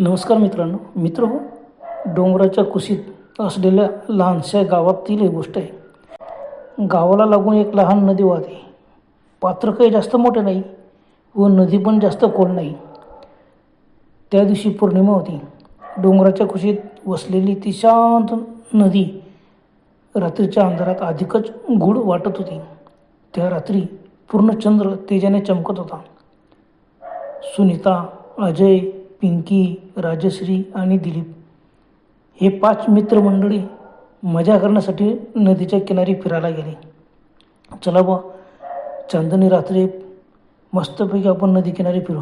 नमस्कार मित्रांनो मित्र हो डोंगराच्या कुशीत असलेल्या लहानशा गावातील एक गोष्ट आहे. गावाला लागून एक लहान नदी वाहते. पात्र काही जास्त मोठे नाही व नदी पण जास्त खोल नाही. त्या दिवशी पौर्णिमा होती. डोंगराच्या कुशीत वसलेली ती शांत नदी रात्रीच्या अंधारात अधिकच गूढ वाटत होती. त्या रात्री पूर्ण चंद्र तेजाने चमकत होता. सुनीता अजय पिंकी राजश्री आणि दिलीप. हे पाच मित्रमंडळी मजा करण्यासाठी नदीच्या किनारी फिरायला गेले. चला बा चांदणी रात्री मस्तपैकी आपण नदी किनारी फिरू.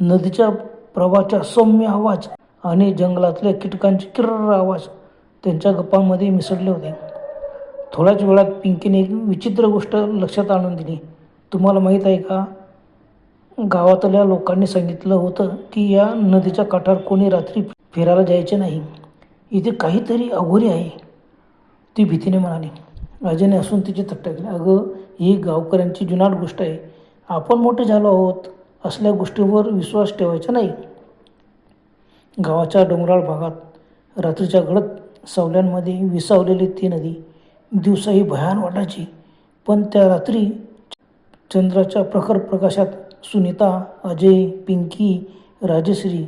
नदीच्या प्रवाहाचा सौम्य आवाज आणि जंगलातल्या कीटकांचे किर्र आवाज त्यांच्या गप्पांमध्ये मिसळले होते. थोड्याच वेळात पिंकीने एक विचित्र गोष्ट लक्षात आणून दिली. तुम्हाला माहीत आहे का? गावातल्या लोकांनी सांगितलं होतं की या नदीच्या काठावर कोणी रात्री फिरायला जायचे नाही. इथे काहीतरी अघोरी आहे ती भीतीने म्हणाली. राजाने असून तिची थट्टा केली. अगं ही गावकऱ्यांची जुनाट गोष्ट आहे. आपण मोठे झालो आहोत असल्या गोष्टीवर विश्वास ठेवायचा नाही. गावाच्या डोंगराळ भागात रात्रीच्या गडद सावल्यांमध्ये विसावलेली ती नदी दिवसाही भयान वाटायची. पण त्या रात्री चंद्राच्या प्रखर प्रकाशात सुनीता अजय पिंकी राजश्री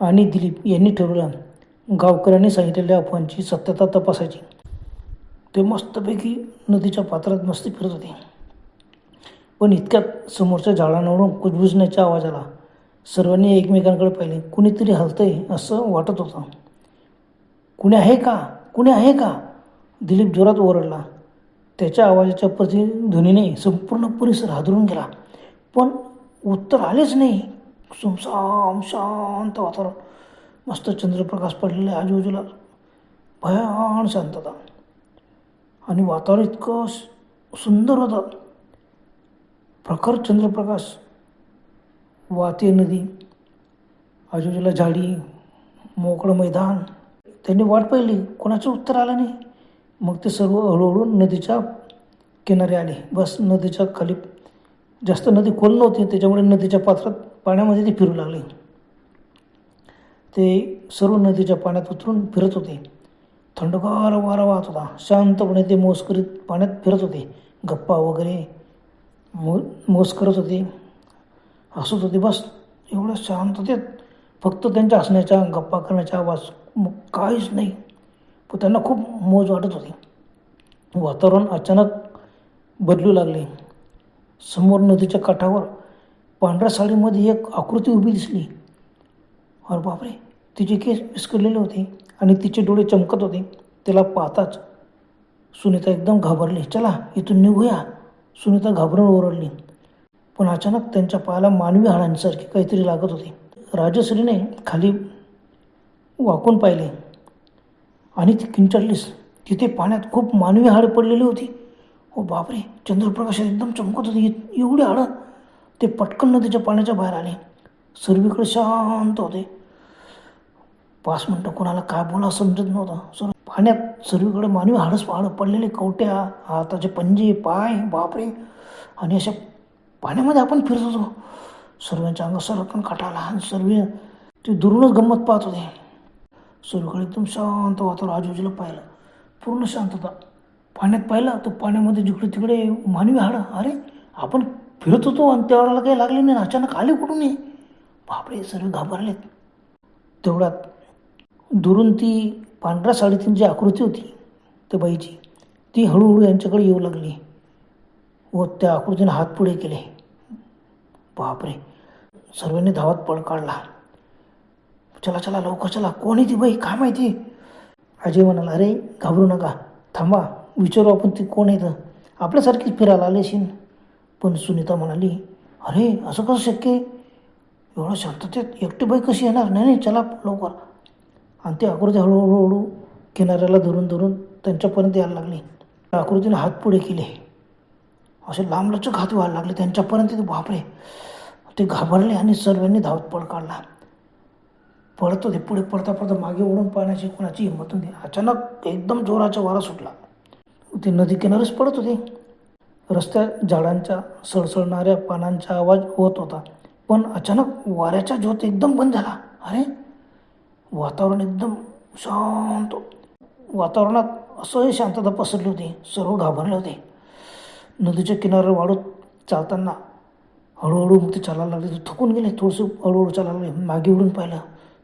आणि दिलीप यांनी ठरवलं गावकऱ्यांनी सांगितलेल्या अफवांची सत्यता तपासायची. ते मस्तपैकी नदीच्या पात्रात मस्ती फिरत होते. पण इतक्यात समोरच्या झाडांवरून कुजबुजण्याचा आवाज आला. सर्वांनी एकमेकांकडे पाहिले. कुणीतरी हलतंय असं वाटत होतं. कुणी आहे का? कुणी आहे का? दिलीप जोरात ओरडला. त्याच्या आवाजाच्या प्रतिध्वनीने संपूर्ण परिसर हादरून गेला. पण उत्तर आलेच नाही. सुमसाम शांत वातावरण. मस्त चंद्रप्रकाश पडलेला आहे आजूबाजूला. भयान शांतता. आणि वातावरण इतकं सुंदर होतं. प्रखर चंद्रप्रकाश. वाहते नदी. आजूबाजूला झाडी. मोकळं मैदान. त्यांनी वाट पाहिली. कोणाचं उत्तर आलं नाही. मग ते सर्व हळूहळू नदीच्या किनारी आले. बस नदीच्या खाली जास्त नदी खोल नव्हती त्याच्यामुळे नदीच्या पात्रात पाण्यामध्ये ते फिरू लागले. ते सर्व नदीच्या पाण्यात उतरून फिरत होते. थंडगार वारा वाहत होता. शांतपणे ते मोस करीत पाण्यात फिरत होते. गप्पा वगैरे मो मोस करत होते. हसत होते. बस एवढं शांततेत फक्त त्यांच्या हसण्याच्या गप्पा करण्याचा आवाज मग काहीच नाही. पण त्यांना खूप मोज वाटत होती. वातावरण अचानक बदलू लागले. समोर नदीच्या काठावर पांढऱ्या साडीमध्ये एक आकृती उभी दिसली. अरे बापरे तिचे केस विस्कटलेले होते आणि तिचे डोळे चमकत होते. त्याला पाहताच सुनीता एकदम घाबरली. चला इथून निघूया. सुनीता घाबरून ओरडली. पण अचानक त्यांच्या पायाला मानवी हाडांसारखे काहीतरी लागत होते. राजश्रीने खाली वाकून पाहिले. आणि ती किंचाळलीस तिथे पाण्यात खूप मानवी हाड पडलेली होती. ओ बापरे चंद्रप्रकाशात एकदम चमकत होती. एवढे हळद हाडं. ते पटकन नदीच्या पाण्याच्या बाहेर आले. सर्वीकडे शांत होते. पाच मिनटं कोणाला काय बोला समजत नव्हतं. सर पाण्यात सर्वीकडे मानवी हाडस हाडं पडलेले कवट्या हाताचे पंजे पाय बापरे. आणि अशा पाण्यामध्ये आपण फिरत होतो. सर्वांच्या अंग सरकन काटाला. आणि सर्व ते दुरूनच गंमत पाहत होते. सर्वकडे एकदम शांत वातावरण आजूबाजूला पाहिलं. पूर्ण शांतता. पाण्यात पाहिलं तर पाण्यामध्ये जिकडे तिकडे मानवी हाडं अरे आपण फिरत होतो आणि त्यावेळेला काही लागले नाही अचानक आले कुठून ये बापरे सर्व घाबरलेत. तेवढ्यात दुरून ती पांढऱ्या साडीतील जी आकृती होती त्या बाईची ती हळूहळू यांच्याकडे येऊ लागली व त्या आकृतीने हात पुढे केले. बापरे सर्वांनी धावत पळ काढला. चला चला लवकर चला. कोण आहे ती बाई? काय माहिती? अजय म्हणाला अरे घाबरू नका. थांबा. विचारू आपण ती कोण आहे तर. आपल्यासारखीच फिरायला आली असेल. पण सुनीता म्हणाली अरे असं कसं शक्य आहे? एवढं शांततेत एकटी बाई कशी येणार? नाही नाही चला लवकर. आणि ती आकृती हळूहळू हळू किनाऱ्याला धरून धरून त्यांच्यापर्यंत यायला लागली. आकृतीने हात पुढे केले. असे लांबलचक हात व्हायला लागले. त्यांच्यापर्यंत ते बापरे. ते घाबरले आणि सर्वांनी धावत पळ काढला. पळतो ते पुढे पडता पडता मागे ओढून पाहण्याची कोणाची हिंमत नव्हती. अचानक एकदम जोराचा वारा सुटला. ते नदी किनारच पडत होते. रस्त्यात झाडांच्या सळसळणाऱ्या पानांचा आवाज होत होता. पण अचानक वाऱ्याचा झोत एकदम बंद झाला. अरे वातावरण एकदम शांत. वातावरणात असंही शांतता पसरली होती. सर्व घाबरले होते. नदीच्या किनाऱ्यावर वाढत चालताना हळूहळू मग ते चालायला लागले. ते थकून गेले. थोडंसं हळूहळू चालायला लागले. मागे उडून पाहिलं.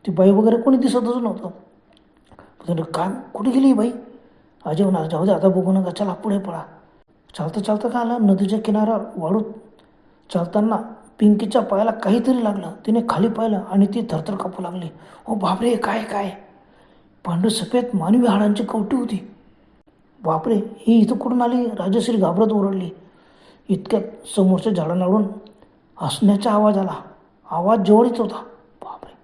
ती बाई वगैरे कोणी दिसतच नव्हतं. त्यानं काय कुठे गेली बाई? अजय म्हणाला जाऊ दे आता बघू नका चला पुढे पळा. चालतं चालतं काय आलं? नदीच्या किनाऱ्यावर वाढूत चालताना पिंकीच्या पायाला काहीतरी लागलं. तिने खाली पाहिलं आणि ती थरथर कापू लागली. हो बापरे काय काय? पांढर सफेद मानवी हाडांची कवटी होती. बापरे ही इथं कुठून आली? राजश्री घाबरत ओरडली. इतक्यात समोरच्या झाडांनाडून हसण्याचा आवाज आला. आवाज जवळच होता. बापरे.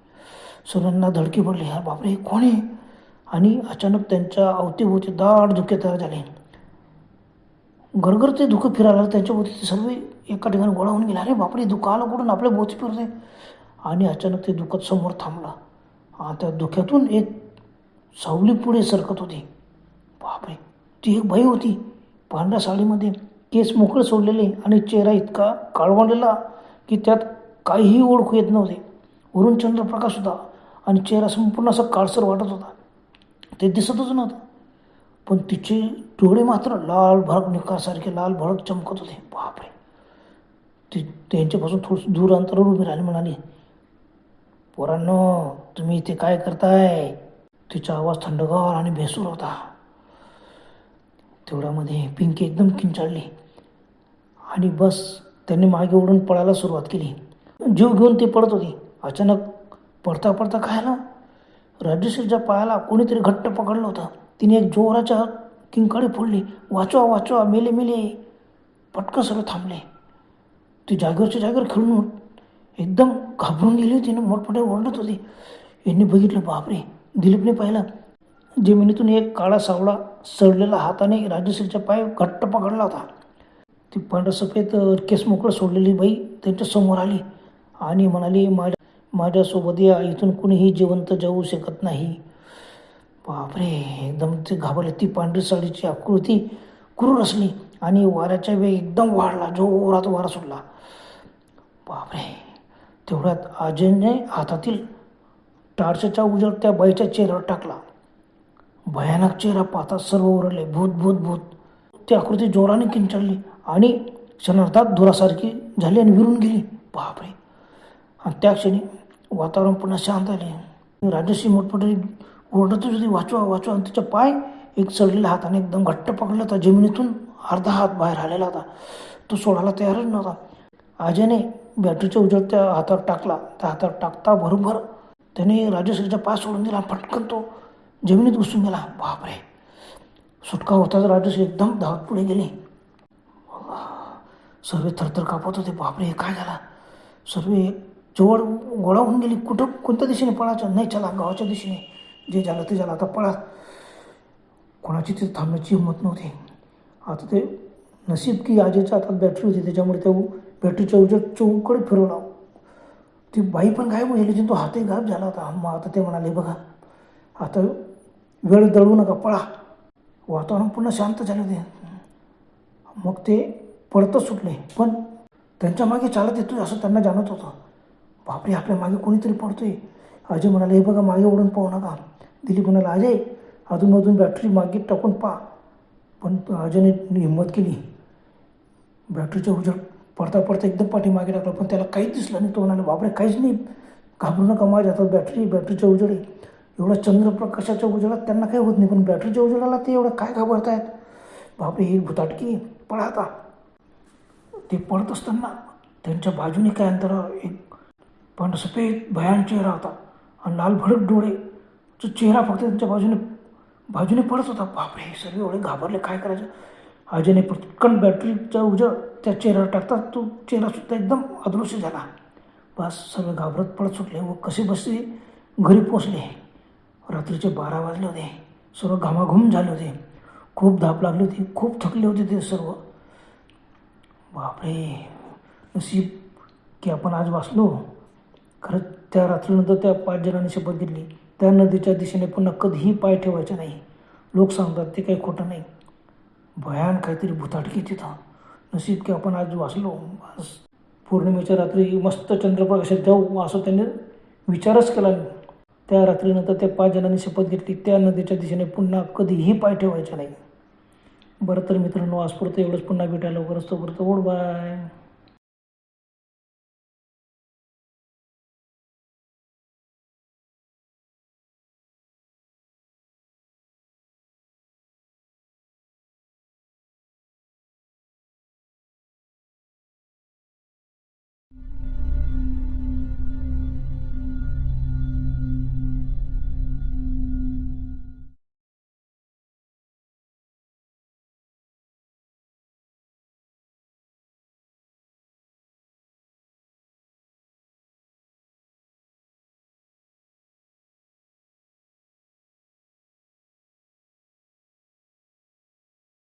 सुरांना धडकी पडली. हा बापरे कोणी कोण आहे? आणि अचानक त्यांच्या अवतीभोवती दाट धुके तयार झाले. घरघर ते धुकं फिरायला लागलं, त्यांच्या भोवती ते सर्व एका ठिकाणी गोळा होऊन गेले. अरे बापरे धुकं आलं कुठून? आपल्या भोवती फिरते. आणि अचानक ते दुखत समोर थांबलं. आणि त्या धुक्यातून एक सावली पुढे सरकत होती. बापरे ती एक बाई होती. पांढऱ्या साडीमध्ये केस मोकळे सोडलेले आणि चेहरा इतका काळवंडलेला की त्यात काहीही ओळखू येत नव्हते. वरून चंद्रप्रकाश होता आणि चेहरा संपूर्ण असा काळसर वाटत होता. ते दिसतच नव्हतं. पण तिचे डोळे मात्र लाल भडक निकासारखे लाल भडक चमकत होते. बापरे. ती त्यांच्यापासून थोडंसं दूर अंतरावर उभी राहिली म्हणाली पोरांनो तुम्ही इथे काय करताय? तिचा आवाज थंडगार आणि भेसूर होता. तेवढ्यामध्ये पिंकी एकदम किंचाळली आणि बस त्यांनी मागे ओढून पळायला सुरुवात केली. जीव घेऊन ते पडत होती. अचानक पडता पडता खायला राजश्रीच्या पायाला कोणीतरी घट्ट पकडलं होतं. तिने एक जोराच्या किंकाळी फोडली. वाचवा वाचवा मेले मेले. पटकन सगळं थांबले. ती जागेवरच्या जागेवर खेळून एकदम घाबरून गेली होती ना मोठमोठे ओरडत होती. यांनी बघितलं बापरे. दिलीपने पाहिलं जमिनीतून एक काळा सावळा सडलेला हाताने राजश्रीच्या पाय घट्ट पकडला होता. ती पांढरसफेद केस मोकळं सोडलेली बाई त्यांच्यासमोर आली आणि म्हणाली माझ्या माझ्यासोबत या इथून कुणीही जिवंत जाऊ शकत नाही. बापरे एकदम ते घाबरले ती पांढरी साडीची आकृती क्रूर असली आणि वाऱ्याच्या वेग एकदम वाढला जोरात वारा सुटला. बापरे तेवढ्यात अजयने हातातील टार्चच्या उजळ त्या बाईच्या चेहऱ्यावर टाकला. भयानक चेहरा पाहता सर्व ओरडले भूत भूत भूत. ती आकृती जोराने किंचाळली आणि क्षणार्धात धुरासारखी झाली आणि विरून गेली. बापरे आणि त्या क्षणी वातावरण पुन्हा शांत आले राजश्री मोठमोठे ओरडतच होती वाचवा वाचवा. आणि त्याचा पाय एक चढलेला हात आणि एकदम घट्ट पकडला होता. जमिनीतून अर्धा हात बाहेर आलेला होता. तो सोडायला तयारच नव्हता. अजयने बॅटरीच्या उजळ त्या हातावर टाकला. त्या हातावर टाकता बरोबर त्याने राजश्रीचा पाय सोडून दिला. पटकन तो जमिनीत घुसून गेला. बापरे. सुटका होताच राजश्री एकदम धावत पुढे गेली. सर्व थरथर कापत होते. बापरे काय झाला? सर्व जवळ गोळा होऊन गेली. कुठं कोणत्या दिशेने पळायचं? नाही चला गावाच्या दिशेने. जे झालं ते झालं. आता पळा. कोणाची तिथे थांबण्याची हिंमत नव्हती. आता ते नशीब की आजीच्या हातात बॅटरी होती. त्याच्यामुळे त्या बॅटरीच्या उजेड चौकडे फिरवला. ती बाई पण गायब गेली. तो हातही गायब झाला होता. मग आता ते म्हणाले बघा आता वेळ दळू नका. पळा. वातावरण पूर्ण शांत झाले होते. मग ते पळतच सुटले. पण त्यांच्या मागे चालत येतोय असं त्यांना जाणत होतं. बापरे आपल्या मागे कोणीतरी पडतोय. अजय म्हणाले हे बघा मागे ओढून पाहू नका. दिलीप म्हणाला अजय अधूनमधून बॅटरी मागे टाकून पा पण अजयने हिंमत केली. बॅटरीच्या उजड पडता पडता एकदम पाठी मागे टाकला पण त्याला काहीच दिसलं नाही. तो म्हणाला बापरे काहीच नाही. घाबरू नका माझ्या हातात बॅटरी बॅटरीच्या उजेड आहे एवढ्या चंद्रप्रकाशाच्या उजेडात त्यांना काही होत नाही पण बॅटरीच्या उजेडाला ते एवढं काय घाबरतायत? बापरे ही भुताटकी. पळा आता. ते पळत असताना त्यांच्या बाजूने काय अंतरावर एक पण सफेद भयान चेहरा होता आणि लाल भडक डोळे. जो चेहरा फक्त त्यांच्या बाजूने बाजूने पडत होता. बापरे हे सर्व एवढे घाबरले काय करायचं? अजयने पटकन बॅटरीचा उजळ त्या चेहऱ्यावर टाकतात तो चेहरासुद्धा एकदम अदृश्य झाला. बस सर्व घाबरत पडत सुटले व कसे बसे घरी पोचले रात्रीचे बारा वाजले होते. सर्व घामाघूम झाले होते. खूप धाप लागली होती. खूप थकले होते ते सर्व. बापरे नशीब की आपण आज वाचलो. खरंच त्या रात्रीनंतर त्या पाच जणांनी शपथ घेतली. त्या नदीच्या दिशेने पुन्हा कधीही पाय ठेवायचे नाही. लोक सांगतात ते काही खोटं नाही. भयान काहीतरी भुताटकी तिथं. नशीब की आपण आज वाचलो. बस. पौर्णिमेच्या रात्री मस्त चंद्रप्रकाशात जाऊ असं त्यांनी विचारच केला नाही. त्या रात्रीनंतर त्या पाच जणांनी शपथ घेतली. त्या नदीच्या दिशेने पुन्हा कधीही पाय ठेवायचा नाही. बरं तर मित्रांनो आजपुरतं एवढंच. पुन्हा भेटायला वगैरे तोपर्यंत ओढ बाय.